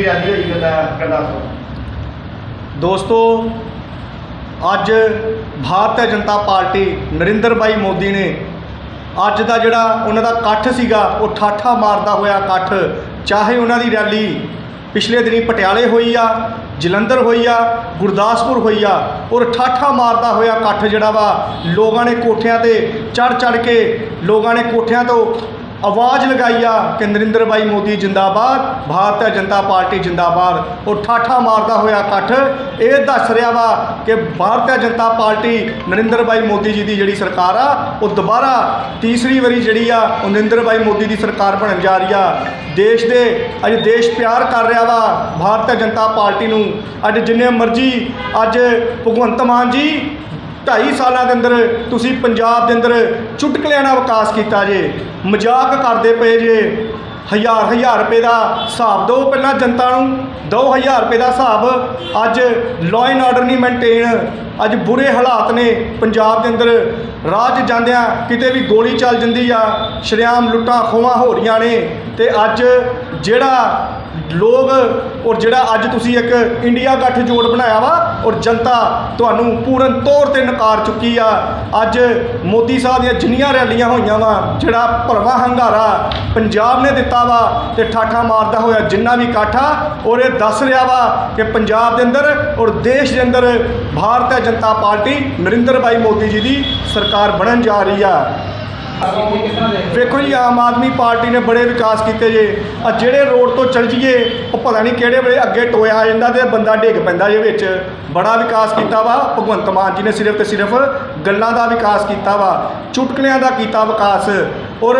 ਦੀ rally ਹੋਈ ਗੱਲਾਂ ਗੁਰਦਾਸਪੁਰ ਦੋਸਤੋ, ਅੱਜ ਭਾਰਤੀ ਜਨਤਾ ਪਾਰਟੀ ਨਰਿੰਦਰ ਭਾਈ ਮੋਦੀ ਨੇ ਅੱਜ ਦਾ ਜਿਹੜਾ ਉਹਨਾਂ ਦਾ ਇਕੱਠ ਸੀਗਾ, ਉਹ ਠਾਠਾ ਮਾਰਦਾ ਹੋਇਆ ਇਕੱਠ, ਚਾਹੇ ਉਹਨਾਂ ਦੀ ਰੈਲੀ ਪਿਛਲੇ ਦਿਨੀ ਪਟਿਆਲੇ ਹੋਈ ਆ, ਜਲੰਧਰ ਹੋਈ ਆ, ਗੁਰਦਾਸਪੁਰ ਹੋਈ ਆ, ਔਰ ਠਾਠਾ ਮਾਰਦਾ ਹੋਇਆ ਇਕੱਠ ਜਿਹੜਾ ਵਾ, ਲੋਕਾਂ ਨੇ ਕੋਠਿਆਂ ਤੇ ਚੜ ਚੜ ਕੇ ਲੋਕਾਂ ਨੇ ਕੋਠਿਆਂ ਤੋਂ ਆਵਾਜ਼ ਲਗਾਈ ਆ ਕਿ ਨਰਿੰਦਰ ਭਾਈ ਮੋਦੀ ਜਿੰਦਾਬਾਦ, ਭਾਰਤੀ ਜਨਤਾ ਪਾਰਟੀ ਜਿੰਦਾਬਾਦ। ਉਹ ਠਾਠਾ ਮਾਰਦਾ ਹੋਇਆ ਇਕੱਠ। ਇਹ ਦੱਸ ਰਿਹਾ ਵਾ ਕਿ ਭਾਰਤੀ ਜਨਤਾ ਪਾਰਟੀ ਨਰਿੰਦਰ ਭਾਈ ਮੋਦੀ ਜੀ ਦੀ ਜਿਹੜੀ ਸਰਕਾਰ ਆ, ਉਹ ਦੁਬਾਰਾ ਤੀਸਰੀ ਵਾਰੀ ਜਿਹੜੀ ਆ, ਉਹ ਨਰਿੰਦਰ ਭਾਈ ਮੋਦੀ ਦੀ ਸਰਕਾਰ ਬਣਨ ਜਾ ਰਹੀ ਆ। ਦੇਸ਼ ਦੇ, ਅੱਜ ਦੇਸ਼ ਪਿਆਰ ਕਰ ਰਿਹਾ ਵਾ ਭਾਰਤੀ ਜਨਤਾ ਪਾਰਟੀ ਨੂੰ। ਅੱਜ ਜਿੰਨੇ ਮਰਜ਼ੀ ਅੱਜ ਭਗਵੰਤ ਮਾਨ ਜੀ ਢਾਈ ਸਾਲਾਂ ਦੇ ਅੰਦਰ ਤੁਸੀਂ ਪੰਜਾਬ ਦੇ ਅੰਦਰ ਚੁਟਕਲਿਆਂ ਨਾਲ ਵਿਕਾਸ ਕੀਤਾ ਜੇ, ਮਜ਼ਾਕ ਕਰਦੇ ਪਏ ਜੇ, ਹਜ਼ਾਰ ਹਜ਼ਾਰ ਰੁਪਏ ਦਾ ਹਿਸਾਬ ਦਿਓ ਪਹਿਲਾਂ ਜਨਤਾ ਨੂੰ, ਦੋ ਹਜ਼ਾਰ ਰੁਪਏ ਦਾ ਹਿਸਾਬ ਅੱਜ ਲਾਅ ਐਂਡ ਆਰਡਰ ਨਹੀਂ ਮੇਨਟੇਨ ਅੱਜ ਬੁਰੇ ਹਾਲਾਤ ਨੇ ਪੰਜਾਬ ਦੇ ਅੰਦਰ ਰਾਜ ਜਾਂਦਿਆਂ ਕਿਤੇ ਵੀ ਗੋਲੀ ਚੱਲ ਜਾਂਦੀ ਆ, ਸ਼ਰੇਆਮ ਲੁੱਟਾਂ ਖੋਹਾਂ ਹੋ ਰਹੀਆਂ ਨੇ ਤੇ ਅੱਜ ਜਿਹੜਾ ਲੋਕ ਔਰ ਜਿਹੜਾ ਅੱਜ ਤੁਸੀਂ ਇੱਕ ਇੰਡੀਆ ਗੱਠ ਜੋੜ ਬਣਾਇਆ ਵਾ ਔਰ ਜਨਤਾ ਤੁਹਾਨੂੰ ਪੂਰਨ ਤੌਰ ਤੇ ਨਕਾਰ ਚੁੱਕੀ ਆ, ਅੱਜ ਮੋਦੀ ਸਾਹਿਬ ਦੀਆਂ ਜਿੰਨੀਆਂ ਰੈਲੀਆਂ ਹੋਈਆਂ ਵਾ, ਜਿਹੜਾ ਭਰਵਾਂ ਹੰਗਾਰਾ ਪੰਜਾਬ ਨੇ ਦਿੱਤਾ ਵਾ ਤੇ ਠਾਠਾ ਮਾਰਦਾ ਹੋਇਆ ਜਿੰਨਾ ਵੀ ਇਕੱਠਾ ਔਰ ਇਹ ਦੱਸ ਰਿਹਾ ਵਾ ਕਿ ਪੰਜਾਬ ਦੇ ਅੰਦਰ ਔਰ ਦੇਸ਼ ਦੇ ਅੰਦਰ ਭਾਰਤੀ ਜਨਤਾ ਪਾਰਟੀ ਨਰਿੰਦਰ ਭਾਈ ਮੋਦੀ ਜੀ ਦੀ ਸਰਕਾਰ ਬਣਨ ਜਾ ਰਹੀ ਆ। ਵੇਖੋ ਜੀ, ਆਮ ਆਦਮੀ ਪਾਰਟੀ ਨੇ ਬੜੇ ਵਿਕਾਸ ਕੀਤੇ ਜੇ। ਆ ਜਿਹੜੇ ਰੋਡ ਤੋਂ ਚੱਲ ਜੀਏ ਉਹ ਪਤਾ ਨਹੀਂ ਕਿਹੜੇ ਵੇਲੇ ਅੱਗੇ ਟੋਇਆ ਆ ਜਾਂਦਾ ਤੇ ਬੰਦਾ ਡਿੱਗ ਪੈਂਦਾ ਜੇ ਵਿੱਚ। ਬੜਾ ਵਿਕਾਸ ਕੀਤਾ ਵਾ, ਭਗਵੰਤ ਮਾਨ ਜੀ ਨੇ ਸਿਰਫ ਤੇ ਸਿਰਫ ਗੱਲਾਂ ਦਾ ਵਿਕਾਸ ਕੀਤਾ ਵਾ, ਚੁਟਕਲਿਆਂ ਦਾ ਕੀਤਾ ਵਿਕਾਸ। ਔਰ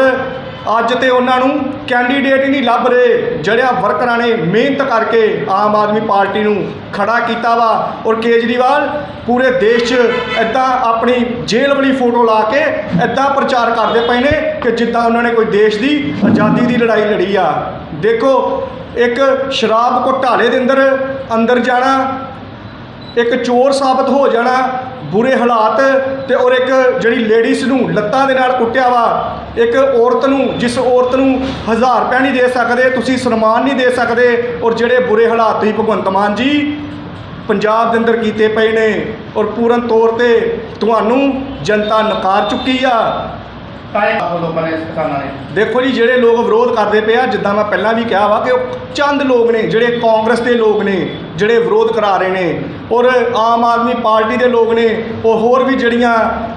ਅੱਜ ਤੇ ਉਹਨਾਂ ਨੂੰ ਕੈਂਡੀਡੇਟ ਹੀ ਨਹੀਂ ਲੱਭ ਰਹੇ। ਜਿਹੜਾ ਵਰਕਰਾਂ ਨੇ ਮਿਹਨਤ ਕਰਕੇ ਆਮ ਆਦਮੀ ਪਾਰਟੀ ਨੂੰ ਖੜਾ ਕੀਤਾ ਵਾ। ਔਰ ਕੇਜਰੀਵਾਲ ਪੂਰੇ ਦੇਸ਼ 'ਚ ਐਦਾਂ ਆਪਣੀ ਜੇਲ੍ਹ ਵਾਲੀ ਫੋਟੋ ਲਾ ਕੇ ਐਦਾਂ ਪ੍ਰਚਾਰ ਕਰਦੇ ਪਏ ਨੇ ਕਿ ਜਿੱਦਾਂ ਉਹਨਾਂ ਨੇ ਕੋਈ ਦੇਸ਼ ਦੀ ਆਜ਼ਾਦੀ ਦੀ ਲੜਾਈ ਲੜੀ ਆ। ਦੇਖੋ, ਇੱਕ ਸ਼ਰਾਬ ਘੁਟਾਲੇ ਦੇ ਅੰਦਰ ਅੰਦਰ ਜਾਣਾ, ਇੱਕ ਚੋਰ ਸਾਬਤ ਹੋ ਜਾਣਾ, ਬੁਰੇ ਹਾਲਾਤ ਤੇ ਔਰ ਇੱਕ ਜਿਹੜੀ ਲੇਡੀਜ਼ ਨੂੰ ਲੱਤਾਂ ਦੇ ਨਾਲ ਕੁੱਟਿਆ ਵਾ ਇੱਕ ਔਰਤ ਨੂੰ, ਜਿਸ ਔਰਤ ਨੂੰ 1000 ਰੁਪਏ ਨਹੀਂ ਦੇ ਸਕਦੇ, ਤੁਸੀਂ ਸਨਮਾਨ ਨਹੀਂ ਦੇ ਸਕਦੇ, ਔਰ ਜਿਹੜੇ ਬੁਰੇ ਹਾਲਾਤ ਤੁਸੀਂ ਭਗਵੰਤ ਮਾਨ ਜੀ ਪੰਜਾਬ ਦੇ ਅੰਦਰ ਕੀਤੇ ਪਏ ਨੇ, ਔਰ ਪੂਰਨ ਤੌਰ ਤੇ ਤੁਹਾਨੂੰ ਜਨਤਾ ਨਕਾਰ ਚੁੱਕੀ ਆ। ਕਾਹੇ ਲੋਕਾਂ ਨੇ ਕਿਸਾਨਾਂ ਨੇ ਦੇਖੋ ਜੀ, ਜਿਹੜੇ ਲੋਕ ਵਿਰੋਧ ਕਰਦੇ ਪਏ ਆ, ਜਿੱਦਾਂ ਮੈਂ ਪਹਿਲਾਂ ਵੀ ਕਿਹਾ ਵਾ ਕਿ ਉਹ ਚੰਦ ਲੋਕ ਨੇ, ਜਿਹੜੇ ਕਾਂਗਰਸ ਦੇ ਲੋਕ ਨੇ, ਜਿਹੜੇ ਵਿਰੋਧ ਕਰਾ ਰਹੇ ਨੇ, ਔਰ ਆਮ ਆਦਮੀ ਪਾਰਟੀ ਦੇ ਲੋਕ ਨੇ, ਉਹ ਹੋਰ ਵੀ ਜਿਹੜੀਆਂ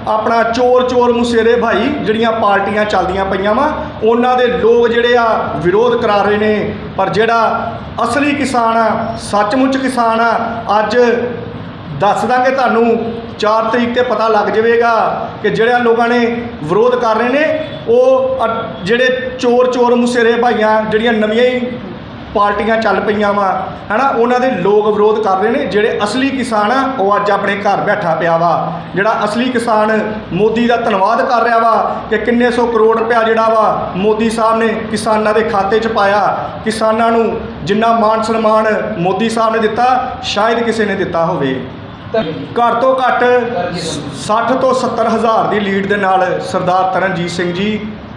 ਆਪਣਾ ਚੋਰ ਚੋਰ ਮੁਸੇਰੇ ਭਾਈ ਜਿਹੜੀਆਂ ਪਾਰਟੀਆਂ ਚੱਲਦੀਆਂ ਪਈਆਂ ਵਾ, ਉਹਨਾਂ ਦੇ ਲੋਕ ਜਿਹੜੇ ਆ ਵਿਰੋਧ ਕਰਾ ਰਹੇ ਨੇ। ਪਰ ਜਿਹੜਾ ਅਸਲੀ ਕਿਸਾਨ ਆ, ਸੱਚਮੁੱਚ ਕਿਸਾਨ ਆ, ਅੱਜ ਦੱਸ ਦਾਂਗੇ ਤੁਹਾਨੂੰ 4 ਤਰੀਕ ਤੇ ਪਤਾ ਲੱਗ ਜਾਵੇਗਾ ਕਿ ਜਿਹੜਿਆਂ ਲੋਕਾਂ ਨੇ ਵਿਰੋਧ ਕਰ ਰਹੇ ਨੇ, ਉਹ ਜਿਹੜੇ ਚੋਰ ਚੋਰ ਮੁਸੇਰੇ ਭਾਈਆਂ ਜਿਹੜੀਆਂ ਨਵੀਆਂ ਹੀ ਪਾਰਟੀਆਂ ਚੱਲ ਪਈਆਂ ਵਾ, ਹਨਾ, ਉਹਨਾਂ ਦੇ ਲੋਕ ਵਿਰੋਧ ਕਰ ਰਹੇ ਨੇ, ਜਿਹੜੇ ਅਸਲੀ ਕਿਸਾਨ ਆ, ਉਹ ਅੱਜ ਆਪਣੇ ਘਰ ਬੈਠਾ ਪਿਆ ਵਾ। ਜਿਹੜਾ ਅਸਲੀ ਕਿਸਾਨ ਮੋਦੀ ਦਾ ਧੰਨਵਾਦ ਕਰ ਰਿਹਾ ਵਾ ਕਿ ਕਿੰਨੇ ਸੌ ਕਰੋੜ ਰੁਪਇਆ ਜਿਹੜਾ ਵਾ ਮੋਦੀ ਸਾਹਿਬ ਨੇ ਕਿਸਾਨਾਂ ਦੇ ਖਾਤੇ 'ਚ ਪਾਇਆ। ਕਿਸਾਨਾਂ ਨੂੰ ਜਿੰਨਾ ਮਾਣ ਸਨਮਾਨ ਮੋਦੀ ਸਾਹਿਬ ਨੇ ਦਿੱਤਾ, ਸ਼ਾਇਦ ਕਿਸੇ ਨੇ ਦਿੱਤਾ ਹੋਵੇ। ਘੱਟ ਤੋਂ ਘੱਟ 60 ਤੋਂ 70 ਹਜ਼ਾਰ ਦੀ ਲੀਡ ਦੇ ਨਾਲ ਸਰਦਾਰ ਤਰਨਜੀਤ ਸਿੰਘ ਜੀ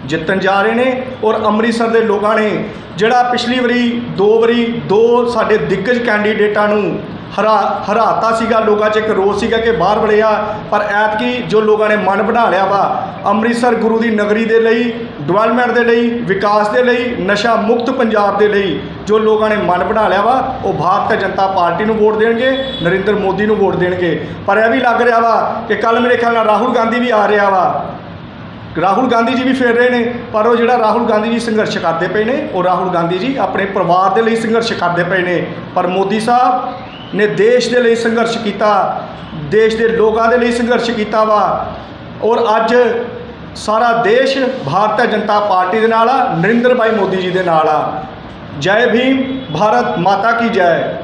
ਜਿੱਤਣ ਜਾ ਰਹੇ ਨੇ ਔਰ ਅੰਮ੍ਰਿਤਸਰ ਦੇ ਲੋਕਾਂ ਨੇ ਜਿਹੜਾ ਪਿਛਲੀ ਵਾਰੀ, ਦੋ ਵਾਰੀ, ਦੋ ਸਾਡੇ ਦਿੱਗਜ ਕੈਂਡੀਡੇਟਾਂ ਨੂੰ ਹਰਾ, ਹਰਾਤਾ ਸੀਗਾ, ਲੋਕਾਂ 'ਚ ਇੱਕ ਰੋਸ ਸੀਗਾ ਕਿ ਬਾਹਰ ਵੜਿਆ, ਪਰ ਐਤਕੀ ਜੋ ਲੋਕਾਂ ਨੇ ਮਨ ਬਣਾ ਲਿਆ ਵਾ ਅੰਮ੍ਰਿਤਸਰ ਗੁਰੂ ਦੀ ਨਗਰੀ ਦੇ ਲਈ ਡਿਵੈਲਪਮੈਂਟ ਦੇ ਲਈ, ਵਿਕਾਸ ਦੇ ਲਈ, ਨਸ਼ਾ ਮੁਕਤ ਪੰਜਾਬ ਦੇ ਲਈ ਜੋ ਲੋਕਾਂ ਨੇ ਮਨ ਬਣਾ ਲਿਆ ਵਾ, ਉਹ ਭਾਰਤੀ ਜਨਤਾ ਪਾਰਟੀ ਨੂੰ ਵੋਟ ਦੇਣਗੇ, ਨਰਿੰਦਰ ਮੋਦੀ ਨੂੰ ਵੋਟ ਦੇਣਗੇ। ਪਰ ਇਹ ਵੀ ਲੱਗ ਰਿਹਾ ਵਾ ਕਿ ਕੱਲ ਮੇਰੇ ਖਿਆਲ ਨਾਲ ਰਾਹੁਲ ਗਾਂਧੀ ਵੀ ਆ ਰਿਹਾ ਵਾ। ਰਾਹੁਲ ਗਾਂਧੀ ਜੀ ਵੀ ਫੇਰ ਰਹੇ ਨੇ, ਪਰ ਉਹ ਜਿਹੜਾ ਰਾਹੁਲ ਗਾਂਧੀ ਜੀ ਸੰਘਰਸ਼ ਕਰਦੇ ਪਏ ਨੇ, ਉਹ ਰਾਹੁਲ ਗਾਂਧੀ ਜੀ ਆਪਣੇ ਪਰਿਵਾਰ ਦੇ ਲਈ ਸੰਘਰਸ਼ ਕਰਦੇ ਪਏ ਨੇ। ਪਰ ਮੋਦੀ ਸਾਹਿਬ ਨੇ ਦੇਸ਼ ਦੇ ਲਈ ਸੰਘਰਸ਼ ਕੀਤਾ, ਦੇਸ਼ ਦੇ ਲੋਕਾਂ ਦੇ ਲਈ ਸੰਘਰਸ਼ ਕੀਤਾ ਵਾ। ਔਰ ਅੱਜ ਸਾਰਾ ਦੇਸ਼ ਭਾਰਤੀ ਜਨਤਾ ਪਾਰਟੀ ਦੇ ਨਾਲ ਆ, ਨਰਿੰਦਰ ਭਾਈ ਮੋਦੀ ਜੀ ਦੇ ਨਾਲ ਆ। ਜੈ ਭੀਮ, ਭਾਰਤ ਮਾਤਾ ਕੀ ਜੈ।